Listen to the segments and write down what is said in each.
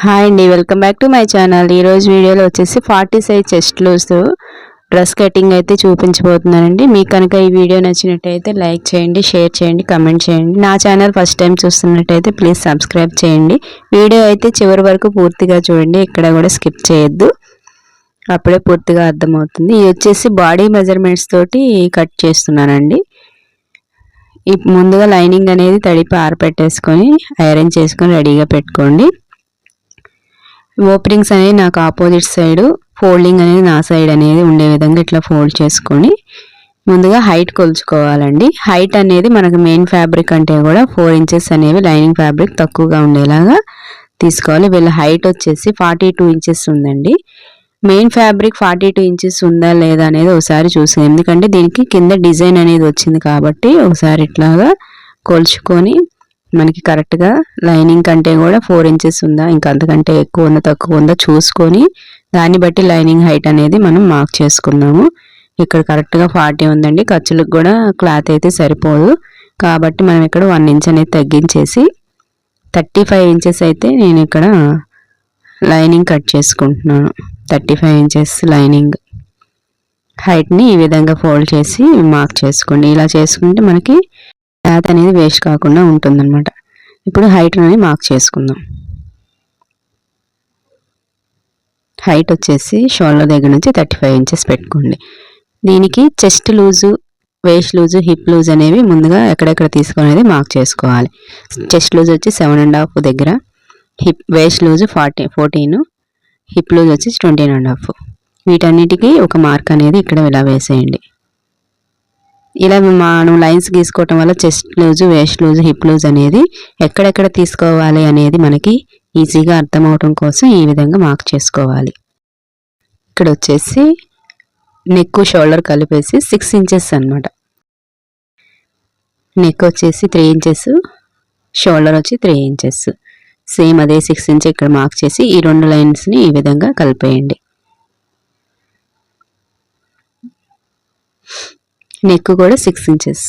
Hi అండి welcome back to my channel. ఈరోజు వీడియోలో వచ్చేసి forty size chest loose dress cutting అయితే చూపించబోతున్నానండి. మీకు కనుక ఈ వీడియో నచ్చినట్టయితే లైక్ చేయండి షేర్ చేయండి కమెంట్ చేయండి. నా ఛానల్ ఫస్ట్ టైం చూస్తున్నట్టయితే ప్లీజ్ సబ్స్క్రైబ్ చేయండి. వీడియో అయితే చివరి వరకు పూర్తిగా చూడండి ఇక్కడ కూడా స్కిప్ చేయొద్దు. అప్పుడే పూర్తిగా అర్థమవుతుంది. ఇది వచ్చేసి బాడీ మెజర్మెంట్స్ తోటి కట్ చేస్తున్నానండి. ముందుగా లైనింగ్ అనేది తడిపి ఆరపెట్టేసుకొని ఐరన్ చేసుకొని రెడీగా పెట్టుకోండి. ఓపెనింగ్స్ అనేది నాకు ఆపోజిట్ సైడ్ ఫోల్డింగ్ అనేది నా సైడ్ అనేది ఉండే విధంగా ఇట్లా ఫోల్డ్ చేసుకొని ముందుగా హైట్ కొలుచుకోవాలండి. హైట్ అనేది మనకు మెయిన్ ఫ్యాబ్రిక్ అంటే కూడా ఫోర్ ఇంచెస్ అనేవి లైనింగ్ ఫ్యాబ్రిక్ తక్కువగా ఉండేలాగా తీసుకోవాలి. వీళ్ళ హైట్ వచ్చేసి ఫార్టీ టూ ఇంచెస్ ఉందండి. Main fabric forty two inches ఉందా లేదా అనేది ఒకసారి చూసాం ఎందుకంటే దీనికి కింద డిజైన్ అనేది వచ్చింది కాబట్టి ఒకసారి ఇట్లాగా కొలుచుకొని మనకి కరెక్ట్గా లైనింగ్ కంటే కూడా ఫోర్ ఇంచెస్ ఉందా? ఇంకా అంతకంటే ఎక్కువ ఉందా తక్కువ ఉందా చూసుకొని దాన్ని బట్టి లైనింగ్ హైట్ అనేది మనం మార్క్ చేసుకున్నాము ఇక్కడ కరెక్ట్గా ఫార్టీ ఉందండి. ఖర్చులకు కూడా క్లాత్ అయితే సరిపోదు. కాబట్టి మనం ఇక్కడ వన్ ఇంచ్ అనేది తగ్గించేసి థర్టీ ఫైవ్ ఇంచెస్ అయితే నేను ఇక్కడ లైనింగ్ కట్ చేసుకుంటున్నాను. థర్టీ ఫైవ్ ఇంచెస్ లైనింగ్ హైట్ని ఈ విధంగా ఫోల్డ్ చేసి మార్క్ చేసుకోండి. ఇలా చేసుకుంటే మనకి క్లాత్ అనేది వేస్ట్ కాకుండా ఉంటుందన్నమాట. ఇప్పుడు హైట్ అనేది మార్క్ చేసుకుందాం. హైట్ వచ్చేసి షోల్డర్ దగ్గర నుంచి థర్టీ ఫైవ్ ఇంచెస్ పెట్టుకోండి. దీనికి chest loose waist loose hip loose అనేవి ముందుగా ఎక్కడెక్కడ తీసుకునేది మార్క్ చేసుకోవాలి. చెస్ట్ లూజ్ వచ్చి సెవెన్ అండ్ హాఫ్ దగ్గర hip waist loose forty fourteen hip loose వచ్చి ట్వంటీ అండ్ హాఫ్ వీటన్నిటికీ ఒక మార్క్ అనేది ఇక్కడ ఇలా వేసేయండి. ఇలా మనం లైన్స్ గీసుకోవటం వల్ల chest loose waist loose hip loose అనేది ఎక్కడెక్కడ తీసుకోవాలి అనేది మనకి ఈజీగా అర్థమవటం కోసం ఈ విధంగా మార్క్ చేసుకోవాలి. ఇక్కడ వచ్చేసి నెక్ షోల్డర్ కలిపేసి సిక్స్ ఇంచెస్ అనమాట నెక్ వచ్చేసి త్రీ ఇంచెస్ షోల్డర్ వచ్చి త్రీ ఇంచెస్ సేమ్ అదే సిక్స్ ఇంచెస్ ఇక్కడ మార్క్ చేసి ఈ రెండు లైన్స్ని ఈ విధంగా కలిపేయండి. నెక్ కూడా సిక్స్ ఇంచెస్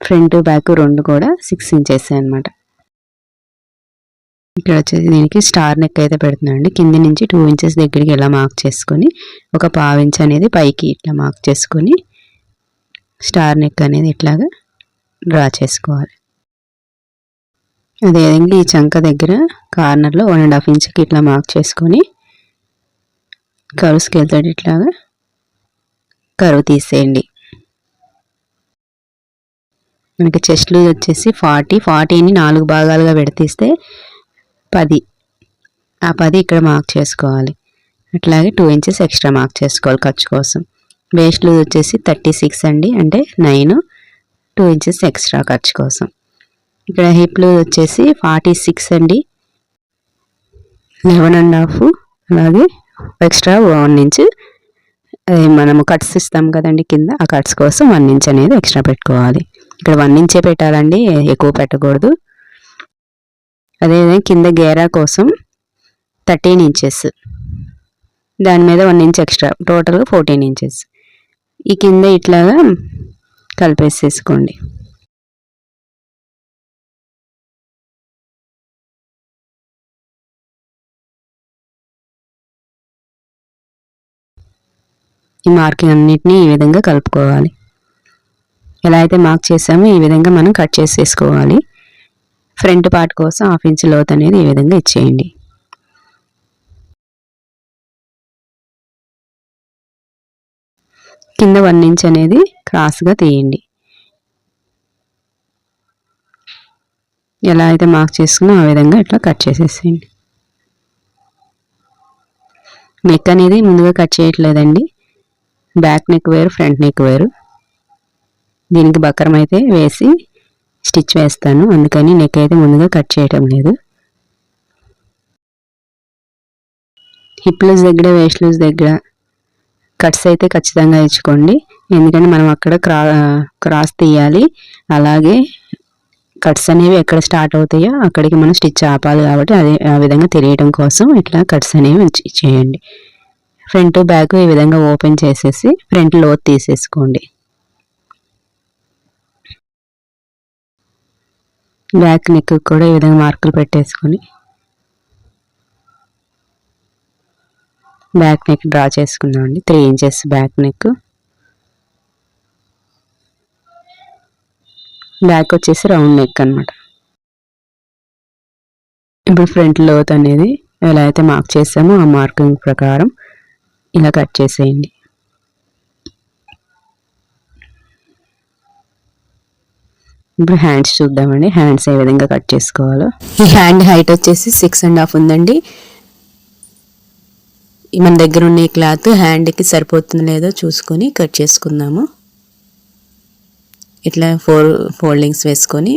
ఫ్రంట్ బ్యాక్ రెండు కూడా సిక్స్ ఇంచెస్ అనమాట ఇక్కడ వచ్చేసి దీనికి స్టార్ నెక్ అయితే పెడుతున్నాండి కింది నుంచి టూ ఇంచెస్ దగ్గరికి ఇలా మార్క్ చేసుకొని ఒక పావు ఇంచ్ అనేది పైకి ఇట్లా మార్క్ చేసుకొని స్టార్ నెక్ అనేది ఇట్లాగా డ్రా చేసుకోవాలి. అదేవిధంగా ఈ చంక దగ్గర కార్నర్లో వన్ అండ్ హాఫ్ ఇంచ్కి ఇట్లా మార్క్ చేసుకొని కరువు స్కేల్తో ఇట్లాగా కరువు తీసేయండి. మనకి చెస్ట్ లూజ్ వచ్చేసి ఫార్టీ ఫార్టీని నాలుగు భాగాలుగా విడతీస్తే పది. ఆ పది ఇక్కడ మార్క్ చేసుకోవాలి. అట్లాగే టూ ఇంచెస్ ఎక్స్ట్రా మార్క్ చేసుకోవాలి ఖర్చు కోసం. వేస్ట్ లూజ్ వచ్చేసి థర్టీ సిక్స్ అండి అంటే నైన్. టూ ఇంచెస్ ఎక్స్ట్రా ఖర్చు కోసం. ఇక్కడ హిప్ లూజ్ వచ్చేసి ఫార్టీ సిక్స్ అండి. లెవెన్ అండ్ హాఫ్ అలాగే ఎక్స్ట్రా వన్ ఇంచ్ మనము కట్స్ ఇస్తాం కదండి కింద ఆ కట్స్ కోసం వన్ ఇంచ్ అనేది ఎక్స్ట్రా పెట్టుకోవాలి. ఇక్కడ వన్ ఇంచే పెట్టాలండి ఎక్కువ పెట్టకూడదు. అదేవిధంగా కింద గేరా కోసం థర్టీన్ ఇంచెస్ దాని మీద వన్ ఇంచ్ ఎక్స్ట్రా టోటల్గా ఫోర్టీన్ ఇంచెస్. ఈ కింద ఇట్లాగా కలిపేసేసుకోండి. ఈ మార్కులు అన్నిటినీ ఈ విధంగా కలుపుకోవాలి. ఎలా అయితే మార్క్ చేసామో ఈ విధంగా మనం కట్ చేసేసుకోవాలి. ఫ్రంట్ పార్ట్ కోసం హాఫ్ ఇంచ్ లోత్ అనేది ఈ విధంగా ఇచ్చేయండి. కింద వన్ ఇంచ్ అనేది క్రాస్గా తీయండి. ఎలా అయితే మార్క్ చేసుకున్నా ఆ విధంగా ఇట్లా కట్ చేసేసేయండి. నెక్ అనేది ముందుగా కట్ చేయట్లేదండి. బ్యాక్ నెక్ వేరు ఫ్రంట్ నెక్ వేరు. దీనికి బక్రం అయితే వేసి స్టిచ్ వేస్తాను. అందుకని నెక్ అయితే ముందుగా కట్ చేయటం లేదు. హిప్ లూజ్ దగ్గర వేస్ట్ లూజ్ దగ్గర కట్స్ అయితే ఖచ్చితంగా ఇచ్చుకోండి. ఎందుకంటే మనం అక్కడ క్రా క్రాస్ తీయాలి. అలాగే కట్స్ అనేవి ఎక్కడ స్టార్ట్ అవుతాయో అక్కడికి మనం స్టిచ్ ఆపాలి కాబట్టి అదే ఆ విధంగా తెలియడం కోసం ఇట్లా కట్స్ అనేవి చేయండి. ఫ్రంట్ బ్యాక్ ఈ విధంగా ఓపెన్ చేసేసి ఫ్రంట్ లోత్ తీసేసుకోండి. బ్యాక్ నెక్ కూడా ఈ విధంగా మార్కులు పెట్టేసుకొని బ్యాక్ నెక్ డ్రా చేసుకుందాం అండి three inches back neck. Back వచ్చేసి రౌండ్ నెక్ అనమాట ఇప్పుడు ఫ్రంట్ లోత్ అనేది ఎలా అయితే మార్క్ చేసామో ఆ మార్కింగ్ ప్రకారం ఇలా కట్ చేసేయండి. ఇప్పుడు హ్యాండ్స్ చూద్దామండి. హ్యాండ్స్ ఏ విధంగా కట్ చేసుకోవాలో. ఈ హ్యాండ్ హైట్ వచ్చేసి సిక్స్ అండ్ హాఫ్ ఉందండి. మన దగ్గర ఉన్న ఈ క్లాత్ హ్యాండ్కి సరిపోతుందో లేదో చూసుకొని కట్ చేసుకుందాము. ఇట్లా ఫోర్ ఫోల్డింగ్స్ వేసుకొని.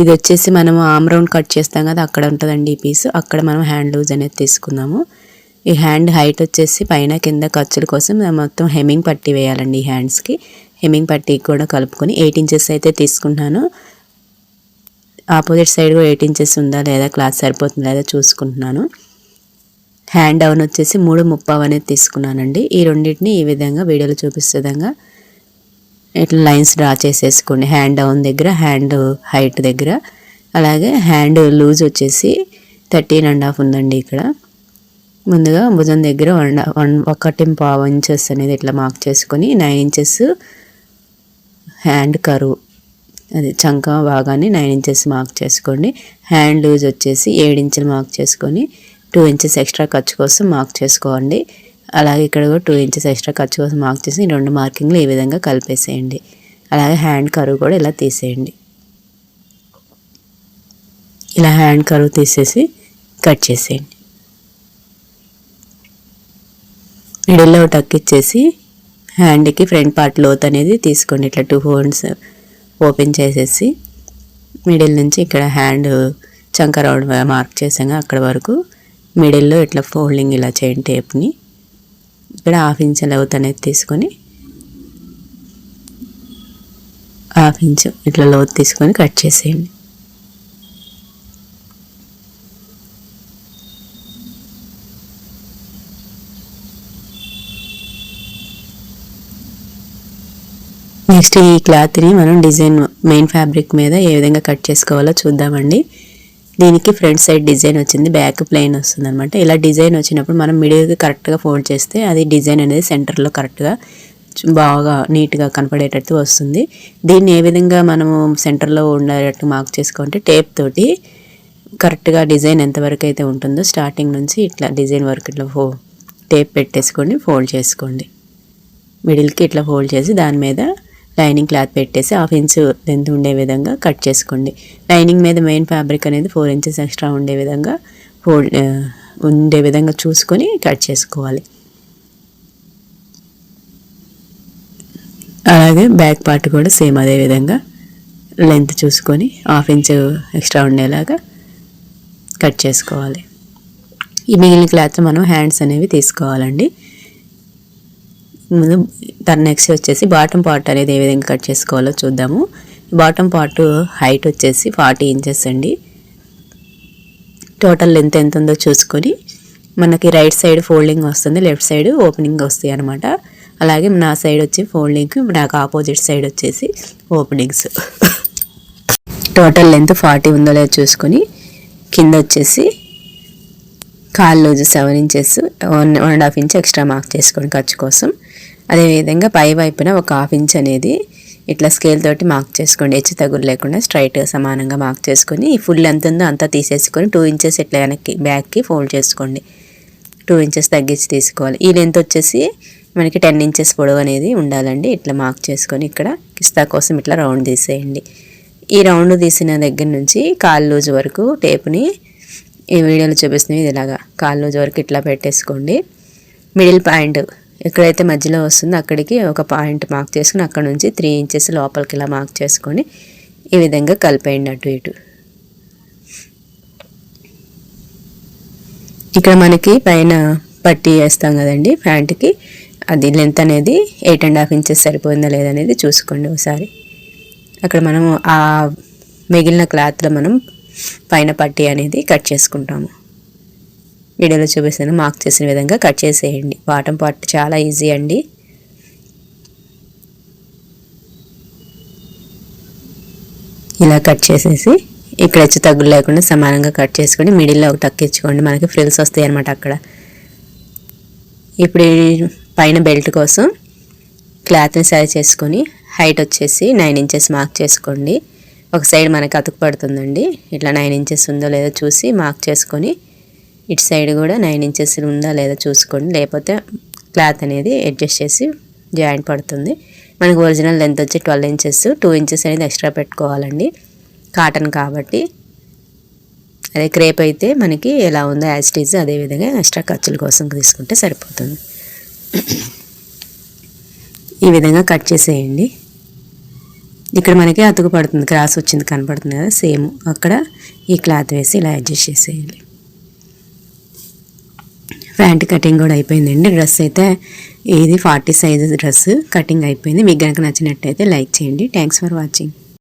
ఇది వచ్చేసి మనం ఆమ్ రౌండ్ కట్ చేస్తాం కదా అక్కడ ఉంటుందండి ఈ పీస్. అక్కడ మనం హ్యాండ్ లూజ్ అనేది తీసుకుందాము. ఈ హ్యాండ్ హైట్ వచ్చేసి పైన కింద ఖర్చుల కోసం మొత్తం హెమ్మింగ్ పట్టి వేయాలండి ఈ హ్యాండ్స్కి. హెమ్మింగ్ పట్టి కూడా కలుపుకొని ఎయిట్ ఇంచెస్ అయితే తీసుకుంటున్నాను. ఆపోజిట్ సైడ్ కూడా ఎయిట్ ఇంచెస్ ఉందా లేదా క్లాత్ సరిపోతుందా లేదా చూసుకుంటున్నాను. హ్యాండ్ డౌన్ వచ్చేసి మూడు ముప్పావు అనేది తీసుకున్నానండి. ఈ రెండింటిని ఈ విధంగా వీడియోలో విధంగా ఇట్లా లైన్స్ డ్రా చేసేసుకోండి. హ్యాండ్ డౌన్ దగ్గర హ్యాండ్ హైట్ దగ్గర. అలాగే హ్యాండ్ లూజ్ వచ్చేసి థర్టీన్ అండ్ హాఫ్ ఉందండి ఇక్కడ. ముందుగా భుజం దగ్గర వన్ వన్ ఒకటి పావు ఇంచెస్ అనేది ఇట్లా మార్క్ చేసుకొని నైన్ ఇంచెస్ హ్యాండ్ కరువు అది చంక భాగాన్ని నైన్ ఇంచెస్ మార్క్ చేసుకోండి. హ్యాండ్ లూజ్ వచ్చేసి ఏడు ఇంచులు మార్క్ చేసుకొని టూ ఇంచెస్ ఎక్స్ట్రా ఖర్చు కోసం మార్క్ చేసుకోండి. అలాగే ఇక్కడ కూడా టూ ఇంచెస్ ఎక్స్ట్రా ఖర్చు కోసం మార్క్ చేసి ఈ రెండు మార్కింగ్లు ఈ విధంగా కలిపేసేయండి. అలాగే హ్యాండ్ కరువు కూడా ఇలా తీసేయండి. ఇలా హ్యాండ్ కరువు తీసేసి కట్ చేసేయండి. మిడిల్లో టక్ ఇచ్చేసి హ్యాండ్కి ఫ్రంట్ పార్ట్ లోత్ అనేది తీసుకోండి ఇట్లా టూ హోల్స్ ఓపెన్ చేసేసి మిడిల్ నుంచి ఇక్కడ హ్యాండ్ చంక రౌండ్ మార్క్ చేసాక అక్కడ వరకు మిడిల్లో ఇట్లా ఫోల్డింగ్ ఇలా చేయండి టేప్ని. ఇక్కడ హాఫ్ ఇంచ్ లోత్ అనేది తీసుకొని హాఫ్ ఇంచ్ ఇట్లా లోత్ తీసుకొని కట్ చేసేయండి. నెక్స్ట్ ఈ క్లాత్ని మనం డిజైన్ మెయిన్ ఫ్యాబ్రిక్ మీద ఏ విధంగా కట్ చేసుకోవాలో చూద్దామండి. దీనికి ఫ్రంట్ సైడ్ డిజైన్ వచ్చింది బ్యాక్ ప్లెయిన్ వస్తుంది అనమాట ఇలా డిజైన్ వచ్చినప్పుడు మనం మిడిల్కి కరెక్ట్గా ఫోల్డ్ చేస్తే అది డిజైన్ అనేది సెంటర్లో కరెక్ట్గా బాగా నీట్గా కనపడేటట్టు వస్తుంది. దీన్ని ఏ విధంగా మనము సెంటర్లో ఉండేటట్టు మార్క్ చేసుకుంటే టేప్ తోటి కరెక్ట్గా డిజైన్ ఎంతవరకు అయితే ఉంటుందో స్టార్టింగ్ నుంచి ఇట్లా డిజైన్ వరకు ఇట్లా ఫో టేప్ పెట్టేసుకోండి ఫోల్డ్ చేసుకోండి. మిడిల్కి ఇట్లా ఫోల్డ్ చేసి దాని మీద లైనింగ్ క్లాత్ పెట్టేసి హాఫ్ ఇంచ్ లెంత్ ఉండే విధంగా కట్ చేసుకోండి. లైనింగ్ మీద మెయిన్ ఫ్యాబ్రిక్ అనేది ఫోర్ ఇంచెస్ ఎక్స్ట్రా ఉండే విధంగా ఫోల్డ్ ఉండే విధంగా చూసుకొని కట్ చేసుకోవాలి. అలాగే బ్యాక్ పార్ట్ కూడా సేమ్ అదే విధంగా లెంత్ చూసుకొని హాఫ్ ఇంచ్ ఎక్స్ట్రా ఉండేలాగా కట్ చేసుకోవాలి. ఈ మిగిలిన క్లాత్ మనం హ్యాండ్స్ అనేవి తీసుకోవాలండి. ముందు దాని నెక్స్ట్ వచ్చేసి బాటమ్ పార్ట్ అనేది ఏ విధంగా కట్ చేసుకోవాలో చూద్దాము. బాటమ్ పార్ట్ హైట్ వచ్చేసి ఫార్టీ ఇంచెస్ అండి. టోటల్ లెంత్ ఎంత ఉందో చూసుకొని మనకి రైట్ సైడ్ ఫోల్డింగ్ వస్తుంది లెఫ్ట్ సైడ్ ఓపెనింగ్ వస్తాయి అనమాట అలాగే నా సైడ్ వచ్చి ఫోల్డింగ్ నాకు ఆపోజిట్ సైడ్ వచ్చేసి ఓపెనింగ్స్ టోటల్ లెంత్ ఫార్టీ ఉందో లేదో చూసుకొని కింద వచ్చేసి కాళ్ళు seven inches one one and half inch extra mark చేసుకోండి ఖర్చు కోసం. అదేవిధంగా పై వైపున ఒక హాఫ్ ఇంచ్ అనేది ఇట్లా స్కేల్ తోటి మార్క్ చేసుకోండి. హెచ్చు తగులు లేకుండా స్ట్రైట్గా సమానంగా మార్క్ చేసుకొని ఈ ఫుల్ ఎంత ఉందో అంతా తీసేసుకొని టూ ఇంచెస్ ఇట్లా వెనక్కి బ్యాక్కి ఫోల్డ్ చేసుకోండి. టూ ఇంచెస్ తగ్గించి తీసుకోవాలి. ఈ లెంత్ వచ్చేసి మనకి టెన్ ఇంచెస్ పొడవు అనేది ఉండాలండి. ఇట్లా మార్క్ చేసుకొని ఇక్కడ కిస్తా కోసం ఇట్లా రౌండ్ తీసేయండి. ఈ రౌండ్ తీసిన దగ్గర నుంచి కాల్ లూజ్ వరకు టేప్ని ఈ వీడియోలో చూపిస్తున్నాయి ఇది ఇలాగా కాల్ లూజ్ వరకు ఇట్లా పెట్టేసుకోండి. మిడిల్ పాయింట్ ఎక్కడైతే మధ్యలో వస్తుందో అక్కడికి ఒక పాయింట్ మార్క్ చేసుకుని అక్కడ నుంచి త్రీ ఇంచెస్ లోపలికి ఇలా మార్క్ చేసుకొని ఈ విధంగా కలిపేయండి అటు ఇటు. ఇక్కడ మనకి పైన పట్టి వేస్తాం కదండి ప్యాంట్కి అది లెంత్ అనేది ఎయిట్ అండ్ హాఫ్ ఇంచెస్ సరిపోయిందా లేదనేది చూసుకోండి ఒకసారి. అక్కడ మనము ఆ మిగిలిన క్లాత్లో మనం పైన పట్టి అనేది కట్ చేసుకుంటాము. వీడియోలో చూపిస్తాను. మార్క్ చేసిన విధంగా కట్ చేసేయండి. బాటం పార్ట్ చాలా ఈజీ అండి. ఇలా కట్ చేసేసి ఇక్కడ హెచ్చు తగ్గులు లేకుండా సమానంగా కట్ చేసుకొని మిడిల్లో ఒక టక్ ఇచ్చుకోండి మనకి ఫ్రిల్స్ వస్తాయి అనమాట అక్కడ. ఇప్పుడు పైన బెల్ట్ కోసం క్లాత్ని సరి చేసుకొని హైట్ వచ్చేసి నైన్ ఇంచెస్ మార్క్ చేసుకోండి. ఒక సైడ్ మనకి అతుకు పడుతుందండి. ఇట్లా నైన్ ఇంచెస్ ఉందో లేదో చూసి మార్క్ చేసుకొని ఇటు సైడ్ కూడా నైన్ ఇంచెస్ ఉందా లేదా చూసుకోండి. లేకపోతే క్లాత్ అనేది అడ్జస్ట్ చేసి జాయింట్ పడుతుంది. మనకు ఒరిజినల్ లెంత్ వచ్చి ట్వెల్వ్ ఇంచెస్ టూ ఇంచెస్ అనేది ఎక్స్ట్రా పెట్టుకోవాలండి. కాటన్ కాబట్టి అదే క్రేప్ అయితే మనకి ఎలా ఉందో యాజ్ టీజ్ అదే విధంగా ఎక్స్ట్రా ఖర్చుల కోసం తీసుకుంటే సరిపోతుంది. ఈ విధంగా కట్ చేసేయండి. ఇక్కడ మనకి అతుకు పడుతుంది క్రాస్ వచ్చింది కనపడుతుంది కదా సేమ్ అక్కడ ఈ క్లాత్ వేసి ఇలా అడ్జస్ట్ చేసేయాలి ప్యాంట్ కటింగ్ కూడా అయిపోయిందండి. డ్రెస్ అయితే ఇది ఫార్టీ సైజ్ డ్రెస్ కటింగ్ అయిపోయింది. మీకు కనుక నచ్చినట్టయితే లైక్ చేయండి. Thanks for watching.